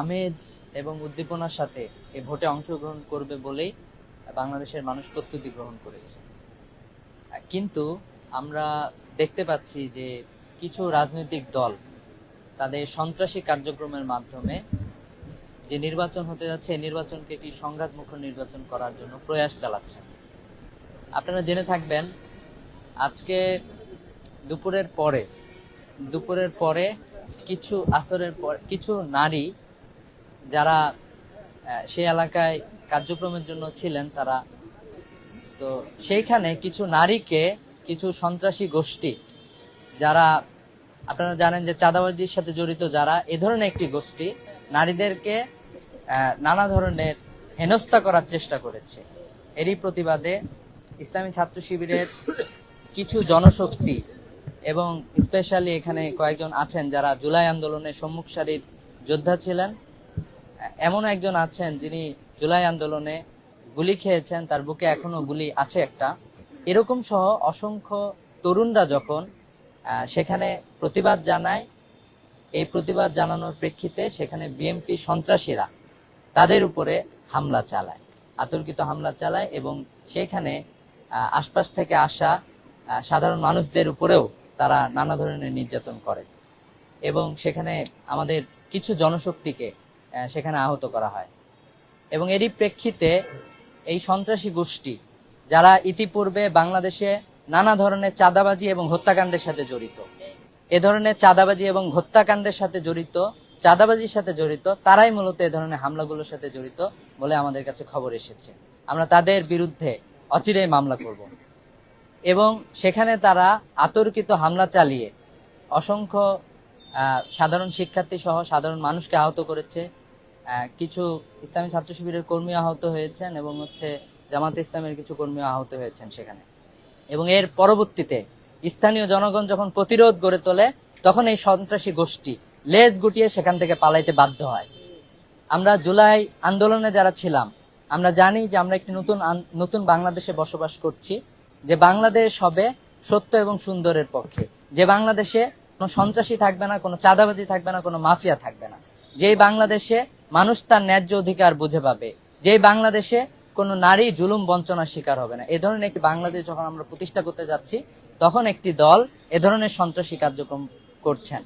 আমেজ এবং উদ্দীপনার সাথে এ ভোটে অংশগ্রহণ করবে বলেই বাংলাদেশের মানুষ প্রস্তুতি গ্রহণ করেছে। কিন্তু আমরা দেখতে পাচ্ছি যে কিছু রাজনৈতিক দল তাদের সন্ত্রাসী কার্যক্রমের মাধ্যমে যে নির্বাচন হতে যাচ্ছে নির্বাচনকে একটি সংঘাতমুখর নির্বাচন করার জন্য প্রয়াস চালাচ্ছেন আপনারা জেনে থাকবেন, আজকে দুপুরের পরে দুপুরের পরে কিছু আসরের পর, কিছু নারী যারা সেই এলাকায় কার্যক্রমের জন্য ছিলেন তারা, তো সেইখানে কিছু নারীকে কিছু সন্ত্রাসী গোষ্ঠী, যারা আপনারা জানেন যে চাঁদাবাজির সাথে জড়িত যারা, এ ধরনের একটি গোষ্ঠী নারীদেরকে নানা ধরনের হেনস্থা করার চেষ্টা করেছে। এরই প্রতিবাদে ইসলামী ছাত্র শিবিরের কিছু জনশক্তি এবং স্পেশালি এখানে কয়েকজন আছেন যারা জুলাই আন্দোলনের সম্মুখ সারির যোদ্ধা ছিলেন এমন একজন আছেন যিনি জুলাই আন্দোলনে গুলি খেয়েছেন, তার বুকে এখনও গুলি আছে একটা। এরকম সহ অসংখ্য তরুণরা যখন সেখানে প্রতিবাদ জানায়, এই প্রতিবাদ জানানোর প্রেক্ষিতে সেখানে বিএমপি সন্ত্রাসীরা তাদের উপরে হামলা চালায়, আতর্কিত হামলা চালায় এবং সেখানে আশপাশ থেকে আসা সাধারণ মানুষদের উপরেও তারা নানা ধরনের নির্যাতন করে। এবং সেখানে আমাদের কিছু জনশক্তিকে সেখানে আহত করা হয়। এবং এরই প্রেক্ষিতে এই সন্ত্রাসী গোষ্ঠী, যারা ইতিপূর্বে বাংলাদেশে নানা ধরনের চাঁদাবাজি এবং হত্যাকাণ্ডের সাথে জড়িত, এ ধরনের চাঁদাবাজি এবং হত্যাকাণ্ডের সাথে জড়িত, চাঁদাবাজির সাথে জড়িত, তারাই মূলত এ ধরনের হামলাগুলোর সাথে জড়িত বলে আমাদের কাছে খবর এসেছে। আমরা তাদের বিরুদ্ধে অচিরেই মামলা করব। এবং সেখানে তারা আতর্কিত হামলা চালিয়ে অসংখ্য সাধারণ শিক্ষার্থী সহ সাধারণ মানুষকে আহত করেছে। কিছু ইসলামী ছাত্র শিবিরের কর্মী আহত হয়েছেন এবং হচ্ছে জামাতে ইসলামের কিছু কর্মী আহত হয়েছেন সেখানে। এবং এর পরবর্তীতে স্থানীয় জনগণ যখন প্রতিরোধ গড়ে তোলে, তখন এই সন্ত্রাসী গোষ্ঠী লেজ গুটিয়ে সেখান থেকে পালাইতে বাধ্য হয়। আমরা জুলাই আন্দোলনে যারা ছিলাম, আমরা জানি যে আমরা একটি নতুন নতুন বাংলাদেশে বসবাস করছি, যে বাংলাদেশ হবে সত্য এবং সুন্দরের পক্ষে। যে বাংলাদেশে কোনো সন্ত্রাসী থাকবে না, কোনো চাঁদাবাজি থাকবে না, কোনো মাফিয়া থাকবে না। যেই বাংলাদেশে মানুষ তার ন্যায্য অধিকার বুঝে পাবে, যেই বাংলাদেশে কোনো নারী জুলুম বঞ্চনার শিকার হবে না। এ ধরনের একটি বাংলাদেশ যখন আমরা প্রতিষ্ঠা করতে যাচ্ছি, তখন একটি দল এ ধরনের সন্ত্রাসী কার্যক্রম করছেন।